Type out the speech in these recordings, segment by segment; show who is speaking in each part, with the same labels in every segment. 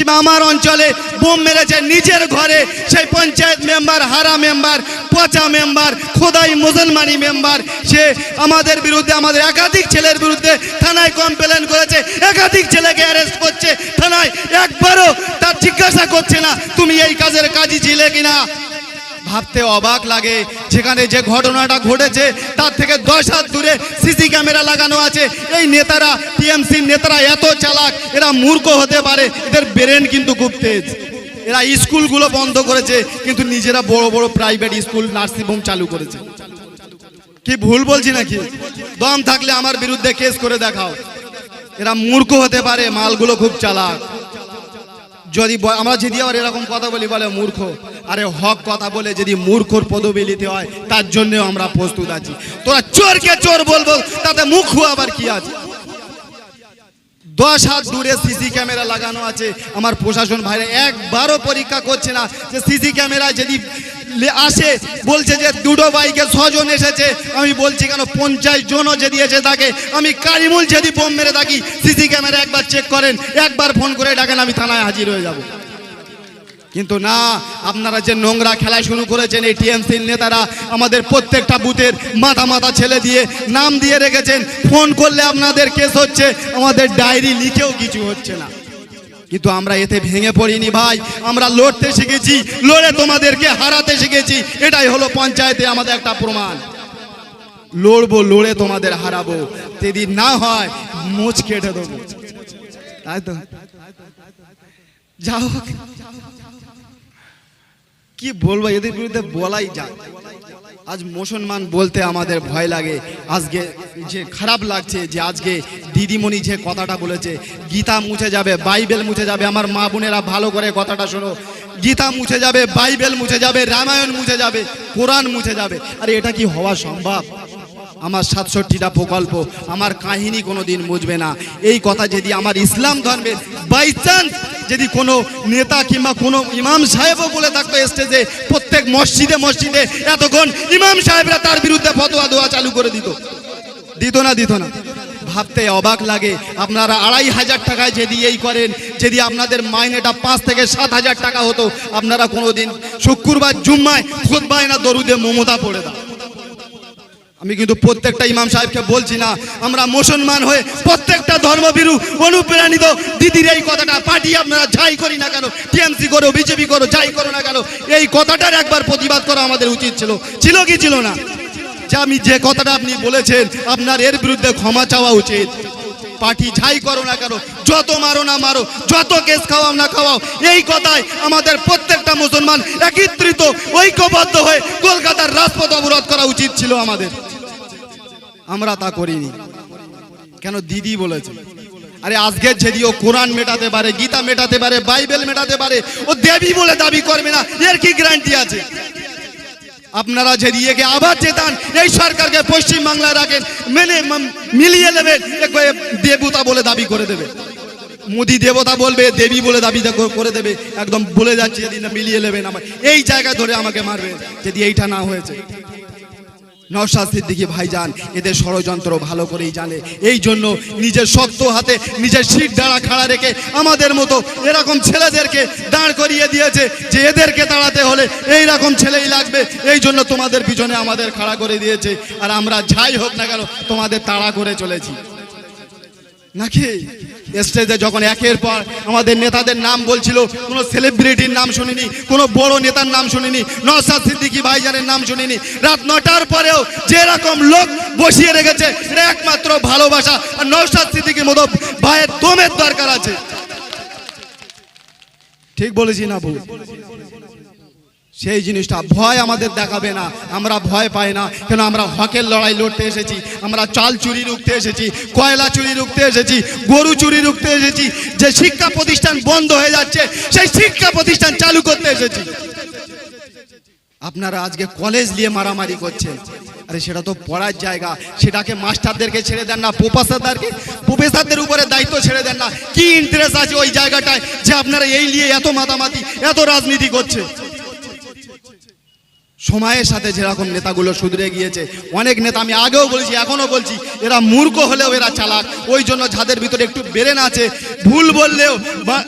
Speaker 1: পশ্চিমে আমার অঞ্চলে বোম মেরেছে নিজের ঘরে। সেই পঞ্চায়েত মেম্বার, হারা মেম্বার, পচা মেম্বার, খোদাই মুসলমানি মেম্বার, সে আমাদের বিরুদ্ধে, আমাদের একাধিক ছেলের বিরুদ্ধে থানায় কমপ্লেন করেছে, একাধিক ছেলেকে অ্যারেস্ট করছে, থানায় একবারও তার জিজ্ঞাসা করছে না, তুমি এই কাজের কাজই ছিলে কিনা? ভাবতে অবাক লাগে। যেখানে যে ঘটনাটা ঘটেছে, তার থেকে দশ হাত দূরে সিসি ক্যামেরা লাগানো আছে। এই নেতারা টিএমসির নেতারা এত চালাক, এরা মূর্খ হতে পারে। এদের ব্রেন কিন্তু খুব তেজ। এরা স্কুলগুলো বন্ধ করেছে, কিন্তু নিজেরা বড় বড় প্রাইভেট স্কুল নার্সিংহোম চালু করেছে। কি ভুল বলছি নাকি? দম থাকলে আমার বিরুদ্ধে কেস করে দেখাও। এরা মূর্খ হতে পারে, মালগুলো খুব চালাক। যদি আমরা যদি আবার এরকম কথা বলি, বলে মূর্খ। আরে হক কথা বলে যদি মূর্খর পদবি নিতে হয়, তার জন্য আমরা প্রস্তুত আছি। তোরা চোরকে চোর বলব, তাতে মুখ আবার কি আছে? দশ হাত দূরে সিসি ক্যামেরা লাগানো আছে। আমার প্রশাসন ভাইরা একবারও পরীক্ষা করছে না যে সিসি ক্যামেরা যদি আসে, বলছে যে দুটো বাইকে ছজন এসেছে। আমি বলছি, কেন পঞ্চাশ জনও যদি এসে থাকে, আমি কারিমুল যদি বোম মেরে থাকি, সিসি ক্যামেরা একবার চেক করেন, একবার ফোন করে ডাকেন, আমি থানায় হাজির হয়ে যাব। কিন্তু না, আপনারা যে নোংরা খেলা শুরু করেছেন এই টিএমসির নেতারা আমাদের প্রত্যেকটা বুথের মাথা মাথা ছেলে দিয়ে নাম দিয়ে রেখেছেন, ফোন করলে আপনাদের কেস হচ্ছে, আমাদের ডায়েরি লিখেও কিছু হচ্ছে না। কিন্তু আমরা এতে ভেঙে পড়িনি ভাই। আমরা লড়তে শিখেছি, লড়ে তোমাদেরকে হারাতে শিখেছি। এটাই হলো পঞ্চায়েতে আমাদের একটা প্রমাণ। লড়বো, লড়ে তোমাদের হারাবো। যদি না হয়, মোচ কেটে দেবো। তাই তো? যাও কি বলব, এদের বিরুদ্ধে বলাই যায়। আজ মুসলমান বলতে আমাদের ভয় লাগে। আজকে যে খারাপ লাগছে, যে আজকে দিদিমণি যে কথাটা বলেছে, গীতা মুছে যাবে, বাইবেল মুছে যাবে, আমার মা বোনেরা ভালো করে কথাটা শোনো। গীতা মুছে যাবে, বাইবেল মুছে যাবে, রামায়ণ মুছে যাবে, কোরআন মুছে যাবে। আরে এটা কি হওয়া সম্ভব? আমার সাতষট্টিটা প্রকল্প, আমার কাহিনী কোনো দিন মুছবে না। এই কথা যদি আমার ইসলাম ধর্মের বাই চান্স যদি কোনো নেতা কিংবা কোনো ইমাম সাহেবও বলে থাকতো স্টেজে প্রত্যেক মসজিদে মসজিদে এতক্ষণ ইমাম সাহেবরা তার বিরুদ্ধে ফতোয়া দোয়া চালু করে দিত। দিত না দিত না। ভাবতে অবাক লাগে। আপনারা আড়াই হাজার টাকায় যদি এই করেন, যদি আপনাদের মাইনেটা পাঁচ থেকে সাত হাজার টাকা হতো, আপনারা কোনোদিন শুক্রবার, জুম্মায় খুদ্বায় না দরুদে মমতা পড়ে দাও আমি কিন্তু প্রত্যেকটা ইমাম সাহেবকে বলছি না, আমরা মুসলমান হয়ে প্রত্যেকটা ধর্মবিরু অনুপ্রাণিত দিদির এই কথাটা পার্টি আপনারা যাই করি না কেন, টিএমসি করো, বিজেপি করো, যাই করো না কেন, এই কথাটার একবার প্রতিবাদ করা আমাদের উচিত ছিল। ছিল কি ছিল না? যে আমি যে কথাটা আপনি বলেছেন, আপনার এর বিরুদ্ধে ক্ষমা চাওয়া উচিত। পার্টি যাই করো না কেন, যত মারো না মারো, যত কেস খাওয়াও না খাওয়াও, এই কথায় আমাদের প্রত্যেকটা মুসলমান একত্রিত, ঐক্যবদ্ধ হয়ে কলকাতার রাজপথ অবরোধ করা উচিত ছিল আমাদের। আমরা তা করিনি। কেন দিদি বলেছে? আরে আজকে যদি ও কোরআন মেটাতে পারে, গীতা মেটাতে পারে, বাইবেল মেটাতে পারে, ও দেবী বলে দাবি করবে না, এর কি গ্যারান্টি আছে? আপনারা যে দিয়ে আবার চেতান এই সরকারকে পশ্চিম বাংলায় রাখেন মেনে মিলিয়ে নেবেন দেবতা বলে দাবি করে দেবে। মোদি দেবতা বলবে, দেবী বলে দাবি করে দেবে। একদম বলে যাচ্ছে যদি না মিলিয়ে নেবেন আমার এই জায়গায় ধরে আমাকে মারবে যদি এইটা না হয়েছে। নওশাদ সিদ্দিকী ভাইজান এদের ষড়যন্ত্র ভালো করেই জানে। এই জন্য নিজের শক্ত হাতে, নিজের শির দাঁড়া খাড়া রেখে আমাদের মতো এরকম ছেলেদেরকে দাঁড় করিয়ে দিয়েছে যে এদেরকে দাঁড়াতে হলে এই রকম ছেলেই লাগবে। এই জন্য তোমাদের পিছনে আমাদের খাড়া করে দিয়েছে। আর আমরা যাই হোক না কেন, তোমাদের তাড়া করে চলেছি। নাকি? স্টেজে যখন একের পর আমাদের নেতাদের নাম বলছিল, কোনো সেলিব্রিটির নাম শুনিনি, কোনো বড় নেতার নাম শুনিনি নসাদ সিদ্দিকী ভাইজানের নাম শুনিনি। রাত নটার পরেও যেরকম লোক বসিয়ে রেখেছে একমাত্র ভালোবাসা। আর নসাদ সিদ্দিকীর মতো ভাইয়ের দমের দরকার আছে। ঠিক বলেছি না বউ সেই জিনিসটা ভয় আমাদের দেখাবে না। আমরা ভয় পাই না। কেন আমরা হকের লড়াই লড়তে এসেছি? আমরা চাল চুরি রুখতে এসেছি, কয়লা চুরি রুখতে এসেছি, গরু চুরি রুখতে এসেছি, যে শিক্ষা প্রতিষ্ঠান বন্ধ হয়ে যাচ্ছে, সেই শিক্ষা প্রতিষ্ঠান চালু করতে এসেছি। আপনারা আজকে কলেজ নিয়ে মারামারি করছেন। আরে সেটা তো পড়ার জায়গা। সেটাকে মাস্টারদেরকে ছেড়ে দেন না, প্রফেসরদেরকে। প্রফেসরদের উপরে দায়িত্ব ছেড়ে দেন না। কি ইন্টারেস্ট আছে ওই জায়গাটায় যে আপনারা এই নিয়ে এত মাতামাতি, এত রাজনীতি করছে? সময়ের সাথে যেরকম নেতাগুলো সুধরে গিয়েছে, অনেক নেতা আমি আগেও বলছি, এখনও বলছি, এরা মূর্খ হলেও এরা চালাক। ওই জন্য যাদের ভিতরে একটু বেরেন আছে, ভুল বললেও বা-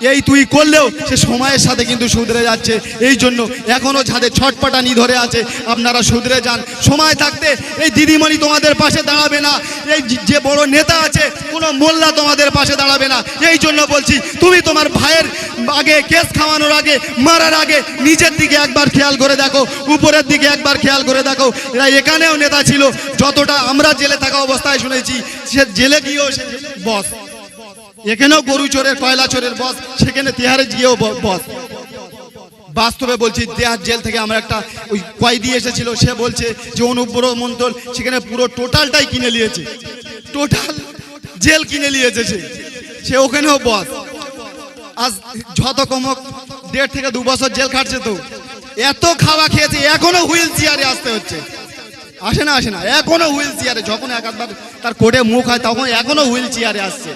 Speaker 1: এই তুই করলেও সে সময়ের সাথে কিন্তু শুধরে যাচ্ছে। এই জন্য এখনও যাদের ছটপটানি ধরে আছে। আপনারা শুধরে যান। সময় থাকতে এই দিদিমণি তোমাদের পাশে দাঁড়াবে না। এই যে বড় নেতা আছে, কোনো মোল্লা তোমাদের পাশে দাঁড়াবে না। এই জন্য বলছি, তুমি তোমার ভাইয়ের আগে কেস খাওয়ানোর আগে, মারার আগে নিজের দিকে একবার খেয়াল করে দেখো, উপরের দিকে একবার খেয়াল করে দেখো। এরা এখানেও নেতা ছিল। যতটা আমরা জেলে থাকা অবস্থায় শুনেছি, সে জেলে গিয়েও সে বস। এখানেও গরু চোরের, কয়লা চোরের বস, সেখানে তিহারে গিয়েও বস। বাস্তবে বলছি দেহার জেল থেকে আমরা একটা ওই কয়েদি এসেছিল, সে বলছে যে অনুব্র মন্ডল সেখানে পুরো টোটালটাই কিনে নিয়েছে। টোটাল জেল কিনে নিয়েছে সে। সে ওখানেও বস। আজ যত কমক দেড় থেকে দু বছর জেল খাটছে তো, এত খাওয়া খেয়েছে, এখনও হুইল চেয়ারে আসতে হচ্ছে। আসে না আসে না, এখনও হুইল চেয়ারে, যখন এক তার কোটে মুখ হয়, তখন এখনও হুইল চেয়ারে আসছে।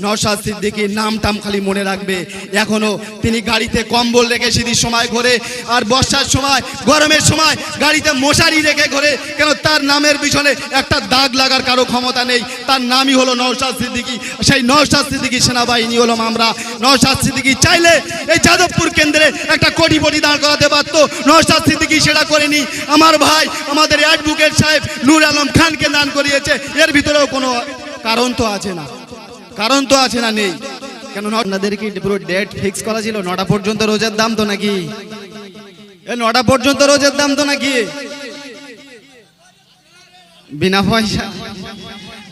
Speaker 1: নওশাদ সিদ্দিকির নাম টাম খালি মনে রাখবে। এখনও তিনি গাড়িতে কম্বল রেখে শীতের সময় ঘোরে, আর বর্ষার সময়, গরমের সময় গাড়িতে মশারি রেখে ঘোরে। কেন তার নামের পিছনে একটা দাগ লাগার কারও ক্ষমতা নেই। তার নামই হলো নওশাদ সিদ্দিকি। সেই নওশাদ সিদ্দিকি সেনাবাহিনী হলো আমরা। নওশাদ সিদ্দিকি চাইলে এই যাদবপুর কেন্দ্রে একটা কোটি কোটি দাঁড় করাতে পারতো। নওশাদ সিদ্দিকি সেটা করেনি। আমার ভাই, আমাদের অ্যাডভোকেট সাহেব নূর আলম খানকে দান করিয়েছে। এর ভিতরেও কোনো কারণ তো আছে না। কারণ তো আছে না নেই। কেন আপনাদের কি পুরো ডেট ফিক্স করা ছিল, নটা পর্যন্ত রোজের দাম তো নাকি? এ, নটা পর্যন্ত রোজের দাম তো নাকি? বিনা পয়সা।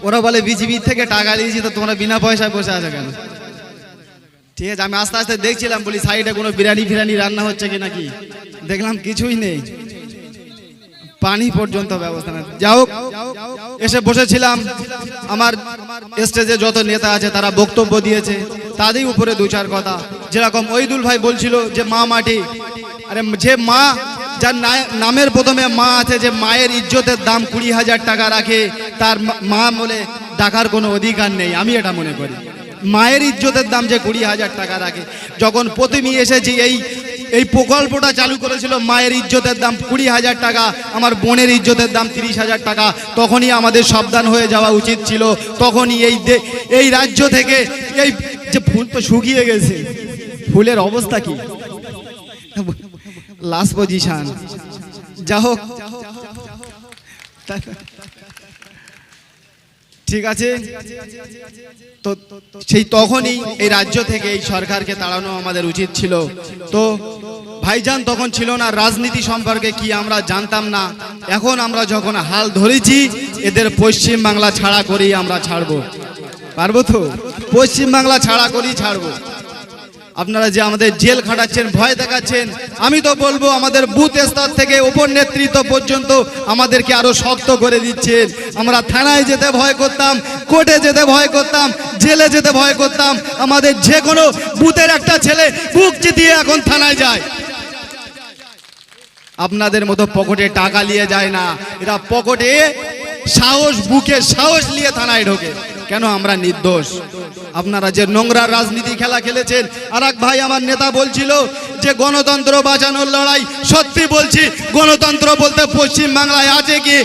Speaker 1: ওরা বলে বিজিবি থেকে টাকা দিয়েছি তো তোমরা বিনা পয়সায় বসে আছো কেন? ঠিক আছে, আমি আস্তে আস্তে দেখছিলাম, বলি সাইডে কোনো বিরিয়ানি ফিরানি রান্না হচ্ছে কি নাকি? দেখলাম কিছুই নেই। পানি পর্যন্ত ব্যবস্থা নেই যা হোক, এসে বসেছিলাম। আমার স্টেজে যত নেতা আছে, তারা বক্তব্য দিয়েছে। তাদের উপরে দু চার কথা। যেরকম ওইদুল ভাই বলছিল যে, মা মাটি। আরে, যে মা, যার নামের প্রথমে মা আছে, যে মায়ের ইজ্জতের দাম কুড়ি হাজার টাকা রাখে, তার মা- বলে, ডাকার কোনো অধিকার নেই। আমি এটা মনে করি। মায়ের ইজ্জতের দাম যে কুড়ি হাজার টাকা রাখে। যখন প্রথমেই এসেছি, এই এই প্রকল্পটা চালু করেছিল মায়ের ইজ্জতের দাম কুড়ি হাজার টাকা, আমার বোনের ইজ্জতের দাম তিরিশ হাজার টাকা। তখনই আমাদের সাবধান হয়ে যাওয়া উচিত ছিল। তখনই এই এই রাজ্য থেকে এই যে ফুল তো শুকিয়ে গেছে। ফুলের অবস্থা কি? লাস্ট পজিশন যা হোক ঠিক আছে? তো সেই তখনই এই রাজ্য থেকে এই সরকারকে তাড়ানো আমাদের উচিত ছিল। তো ভাইজান তখন ছিল না, রাজনীতি সম্পর্কে কি আমরা জানতাম না। এখন আমরা যখন হাল ধরেছি, এদের পশ্চিম বাংলা ছাড়া করেই আমরা ছাড়বো। পারব তো? পশ্চিম বাংলা ছাড়া করেই ছাড়বো। আপনারা যে আমাদের জেল খাটাচ্ছেন, ভয় দেখাচ্ছেন, আমি তো বলব আমাদের বুথ স্তর থেকে উপর নেতৃত্ব পর্যন্ত আমাদেরকে আরও শক্ত করে দিচ্ছেন। আমরা থানায় যেতে ভয় করতাম, কোর্টে যেতে ভয় করতাম, জেলে যেতে ভয় করতাম। আমাদের যে কোনো বুথের একটা ছেলে বুক চিতিয়ে এখন থানায় যায়। আপনাদের মতো পকেটে টাকা নিয়ে যায় না। এরা পকেটে সাহস, বুকে সাহস নিয়ে থানায় ঢোকে। কেন আমরা নির্দোষ? আপনারা যে নোংরা রাজনীতি খেলা খেলেছেন আর ভাই আমার নেতা বলছিল যে গণতন্ত্র বাঁচানোর লড়াই, সত্যি বলছি, গণতন্ত্র বলতে পশ্চিম বাংলায় আছে কি?